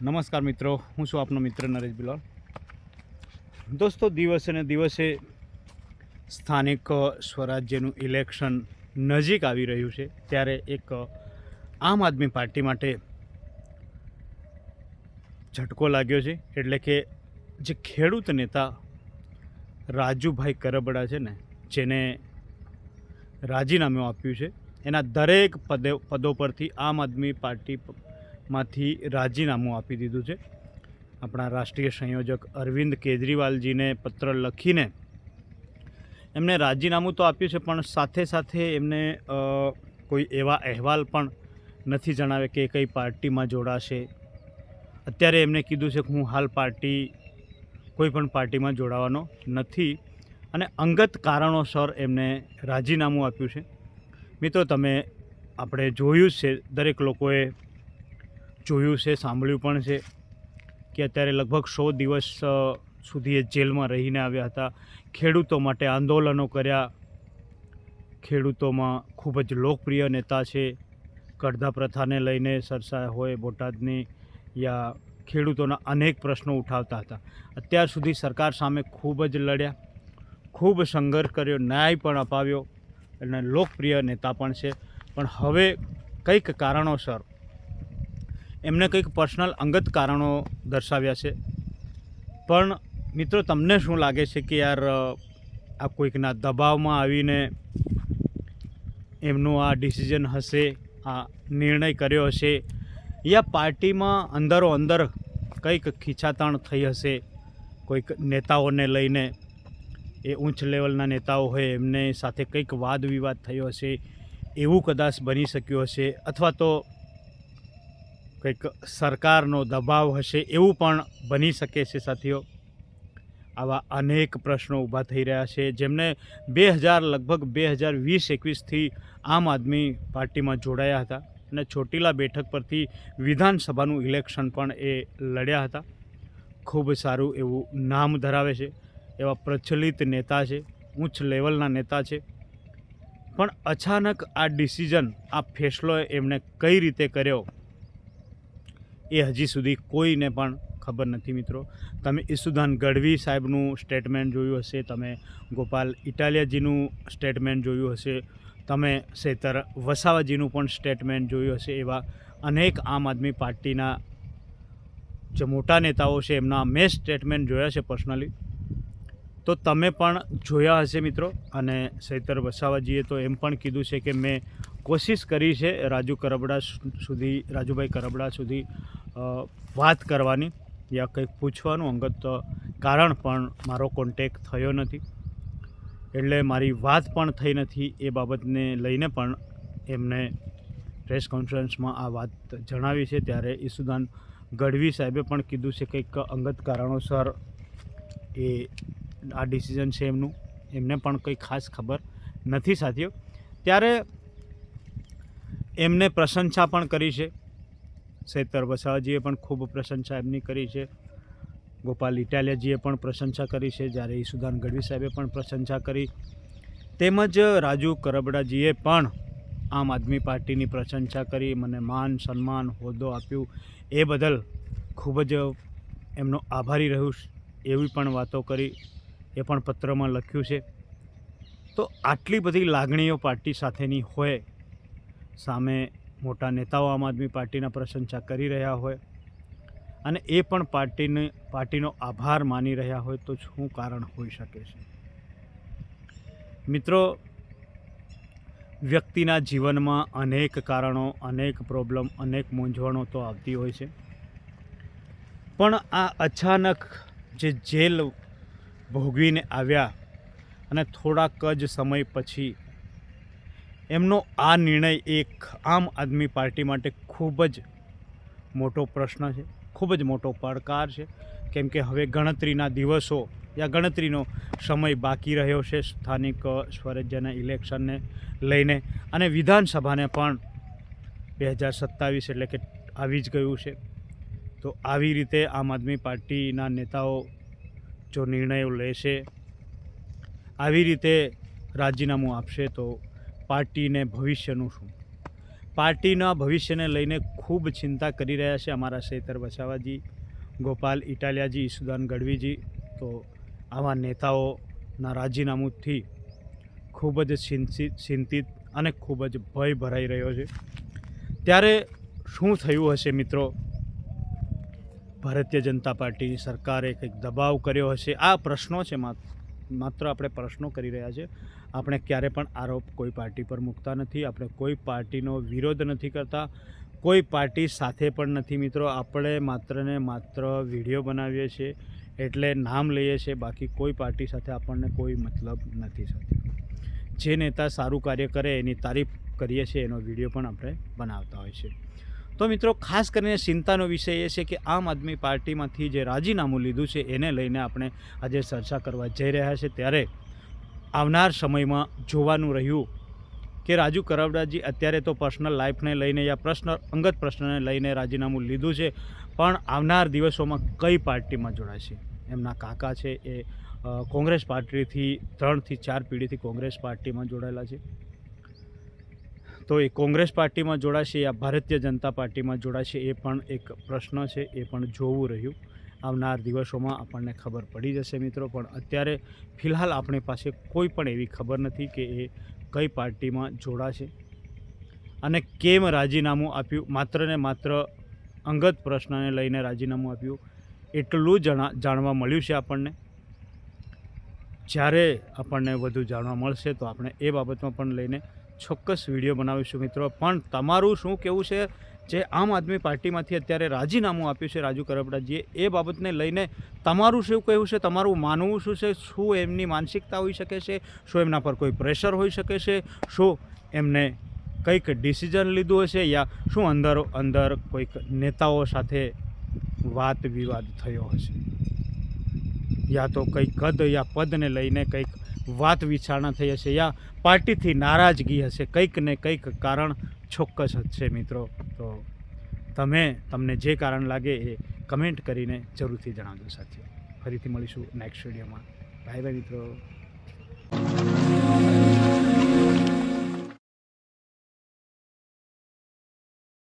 નમસ્કાર મિત્રો, હું છું આપનો મિત્ર નરેશ બિલોલ. દોસ્તો, દિવસે ને દિવસે સ્થાનિક સ્વરાજ્યનું ઇલેક્શન નજીક આવી રહ્યું છે, ત્યારે એક આમ આદમી પાર્ટી માટે ઝટકો લાગ્યો છે, એટલે કે જે ખેડૂત નેતા રાજુભાઈ કરબડા છે ને, જેને રાજીનામું આપ્યું છે, એના દરેક પદે, પદો પરથી આમ આદમી પાર્ટી માંથી રાજીનામું આપી દીધું છે. આપણા રાષ્ટ્રીય સંયોજક અરવિંદ કેજરીવાલજીને પત્ર લખીને એમને રાજીનામું તો આપ્યું છે, પણ સાથે સાથે એમને કોઈ એવા અહેવાલ પણ નથી જણાવે કે કઈ પાર્ટીમાં જોડાશે. અત્યારે એમને કીધું છે કે હું હાલ પાર્ટી, કોઈ પણ પાર્ટીમાં જોડાવાનો નથી અને અંગત કારણોસર એમને રાજીનામું આપ્યું છે. મિત્રો, તમે, આપણે જોયું છે, દરેક લોકોએ જોયું છે, સાંભળ્યું પણ છે કે અત્યારે લગભગ સો દિવસ સુધી એ જેલમાં રહીને આવ્યા હતા. ખેડૂતો માટે આંદોલનો કર્યા. ખેડૂતોમાં ખૂબ જ લોકપ્રિય નેતા છે. કડધા પ્રથાને લઈને સરસાયા હોય, બોટાદની યા ખેડૂતોના અનેક પ્રશ્નો ઉઠાવતા હતા. અત્યાર સુધી સરકાર સામે ખૂબ જ લડ્યા. ખૂબ સંઘર્ષ કર્યો, ન્યાય પણ અપાવ્યો અને લોકપ્રિય નેતા પણ છે. પણ હવે કંઈક કારણોસર એમને કંઈક પર્સનલ અંગત કારણો દર્શાવ્યા છે. પણ મિત્રો, તમને શું લાગે છે કે યાર આ કોઈકના દબાવમાં આવીને એમનું આ ડિસિઝન હશે, આ નિર્ણય કર્યો હશે, યા પાર્ટીમાં અંદરો અંદર કંઈક ખીચાતાણ થઈ હશે, કોઈક નેતાઓને લઈને, એ ઊંચ લેવલના નેતાઓ હોય, એમને સાથે કંઈક વાદ વિવાદ થયો હશે, એવું કદાચ બની શક્યું હશે, અથવા તો કંઈક સરકારનો દબાવ હશે એવું પણ બની શકે છે સાથીઓ. આવા અનેક પ્રશ્નો ઊભા થઈ રહ્યા છે, જેમને બે હજાર, લગભગ બે હજાર વીસ એકવીસથી આમ આદમી પાર્ટીમાં જોડાયા હતા અને ચોટીલા બેઠક પરથી વિધાનસભાનું ઇલેક્શન પણ એ લડ્યા હતા. ખૂબ સારું એવું નામ ધરાવે છે, એવા પ્રચલિત નેતા છે, ઉચ્ચ લેવલના નેતા છે. પણ અચાનક આ ડિસિઝન, આ ફેસલો એમણે કઈ રીતે કર્યો? એ હજી સુધી કોઈને પણ ખબર નથી મિત્રો. તમે ઈસુદાન ગઢવી સાહેબનું સ્ટેટમેન્ટ જોયું હશે, તમે ગોપાલ ઇટાલિયાજીનું સ્ટેટમેન્ટ જોયું હશે, તમે સેતર વસાવાજીનું પણ સ્ટેટમેન્ટ જોયું હશે એવા અનેક આમ આદમી પાર્ટીના જે મોટા નેતાઓ છે, એમના મેં સ્ટેટમેન્ટ જોયા છે પર્સનલી તો તમે પણ જોયા હશે મિત્રો, અને સૈતર વસાવાજીએ તો એમ પણ કીધું છે કે મેં કોશિશ કરી છે રાજુ કરબડા સુધી, રાજુભાઈ કરબડા સુધી વાત કરવાની યા કંઈક પૂછવાનું અંગત કારણ પણ મારો કોન્ટેક થયો નથી. એટલે મારી વાત પણ થઈ નથી એ બાબતને લઈને પણ એમને પ્રેસ કોન્ફરન્સમાં આ વાત જણાવી છે. ત્યારે ઈસુદાન ગઢવી સાહેબે પણ કીધું છે કંઈક અંગત કારણોસર એ આ ડિસિઝન છે એમનું. એમને પણ કંઈ ખાસ ખબર નથી સાથીઓ. ત્યારે એમને પ્રશંસા પણ કરી છે. સૈતર વસાવાજીએ પણ ખૂબ પ્રશંસા એમની કરી છે. ગોપાલ ઇટાલિયાજીએ પણ પ્રશંસા કરી છે. જ્યારે ઈસુદાન ગઢવી સાહેબે પણ પ્રશંસા કરી. તેમજ રાજુ કરબડાજીએ પણ આમ આદમી પાર્ટીની પ્રશંસા કરી. મને માન, સન્માન, હોદ્દો આપ્યું. એ બદલ ખૂબ જ એમનો આભારી રહ્યું એવી પણ વાતો કરી. એ પણ પત્રમાં લખ્યું છે. તો આટલી બધી લાગણીઓ પાર્ટી સાથેની હોય, સામે મોટા નેતાઓ આમ આદમી પાર્ટીના પ્રશંસા કરી રહ્યા હોય અને એ પણ પાર્ટીને, પાર્ટીનો આભાર માની રહ્યા હોય તો શું કારણ હોઈ શકે છે? મિત્રો, વ્યક્તિના જીવનમાં અનેક કારણો, અનેક પ્રોબ્લેમ અનેક મૂંઝવણો તો આવતી હોય છે. પણ આ અચાનક જે જેલ ભોગવીને આવ્યા અને થોડાક જ સમય પછી એમનો આ નિર્ણય એક આમ આદમી પાર્ટી માટે ખૂબ જ મોટો પ્રશ્ન છે, ખૂબ જ મોટો પડકાર છે. કેમ કે હવે ગણતરીના દિવસો યા ગણતરીનો સમય બાકી રહ્યો છે સ્થાનિક સ્વરાજ્યના ઇલેક્શનને લઈને અને વિધાનસભાને પણ બે હજાર સત્તાવીસ એટલે કે આવી જ ગયું છે. તો આવી રીતે આમ આદમી પાર્ટીના નેતાઓ જો નિર્ણયો લેશે, આવી રીતે રાજીનામું આપશે તો પાર્ટીને ભવિષ્યનું શું? પાર્ટીના ભવિષ્યને લઈને ખૂબ ચિંતા કરી રહ્યા છે અમારા શેતર વસાવાજી, ગોપાલ ઇટાલિયાજી, ઈસુદાન ગઢવીજી. તો આવા નેતાઓના રાજીનામુંથી ખૂબ જ ચિંતિત અને ખૂબ જ ભય ભરાઈ રહ્યો છે. ત્યારે શું થયું હશે મિત્રો? ભારતીય જનતા પાર્ટીની સરકારે કંઈક દબાવ કર્યો હશે? આ પ્રશ્નો છે માત્ર. માત્ર આપણે પ્રશ્નો કરી રહ્યા છે. આપણે ક્યારે પણ આરોપ કોઈ પાર્ટી પર મૂકતા નથી. આપણે કોઈ પાર્ટીનો વિરોધ નથી કરતા. કોઈ પાર્ટી સાથે પણ નથી મિત્રો. આપણે માત્ર ને માત્ર વીડિયો બનાવીએ છીએ એટલે નામ લઈએ છીએ. બાકી કોઈ પાર્ટી સાથે આપણને કોઈ મતલબ નથી સાથે જે નેતા સારું કાર્ય કરે એની તારીફ કરીએ છીએ એનો વીડિયો પણ આપણે બનાવતા હોય છે. તો મિત્રો, ખાસ કરીને ચિંતાનો વિષય એ છે કે આમ આદમી પાર્ટીમાંથી જે રાજીનામું લીધું છે, એને લઈને આપણે આજે ચર્ચા કરવા જઈ રહ્યા છે. ત્યારે આવનાર સમયમાં જોવાનું રહ્યું કે રાજુ કરવડાજી અત્યારે તો પર્સનલ લાઈફને લઈને યા પ્રશ્ન, અંગત પ્રશ્નને લઈને રાજીનામું લીધું છે, પણ આવનાર દિવસોમાં કઈ પાર્ટીમાં જોડાશે એમના કાકા છે એ કોંગ્રેસ પાર્ટીથી ત્રણથી ચાર પેઢીથી કોંગ્રેસ પાર્ટીમાં જોડાયેલા છે. તો એ કોંગ્રેસ પાર્ટીમાં જોડાશે યા ભારતીય જનતા પાર્ટીમાં જોડાશે એ પણ એક પ્રશ્ન છે, એ પણ જોવું રહ્યું. આવનાર દિવસોમાં આપણને ખબર પડી જશે મિત્રો, પણ અત્યારે ફિલહાલ આપણી પાસે કોઈ પણ એવી ખબર નથી કે એ કઈ પાર્ટીમાં જોડાશે. અને કેમ રાજીનામું આપ્યું? માત્ર ને માત્ર અંગત પ્રશ્નને લઈને રાજીનામું આપ્યું. એટલું જણા, જાણવા મળ્યું છે આપણને. જ્યારે આપણને વધુ જાણવા મળશે તો આપણે એ બાબતમાં પણ લઈને ચોક્કસ વીડિયો બનાવીશું મિત્રો. પણ તમારું શું કેવું છે જે આમ આદમી પાર્ટીમાંથી અત્યારે રાજીનામું આપ્યું છે રાજુ કરપડાજીએ એ બાબતને લઈને તમારું શું કહેવું છે? તમારું માનવું શું છે? શું એમની માનસિકતા હોઈ શકે છે? શું એમના પર કોઈ પ્રેશર હોઈ શકે છે? શું એમને કંઈક ડિસિઝન લીધું હશે યા શું અંદર અંદર કોઈક નેતાઓ સાથે વાત વિવાદ થયો હશે? યા તો કંઈક કદ યા પદને લઈને કંઈક વાત વિચારણા થઈ હશે યા પાર્ટીથી નારાજગી હશે? કંઈક ને કંઈક કારણ ચોક્કસ છે મિત્રો. તો તમે, તમને જે કારણ લાગે એ કમેન્ટ કરીને જરૂરથી જણાવજો સાથીઓ ફરીથી મળીશું નેક્સ્ટ વિડીયોમાં બાય બાય મિત્રો.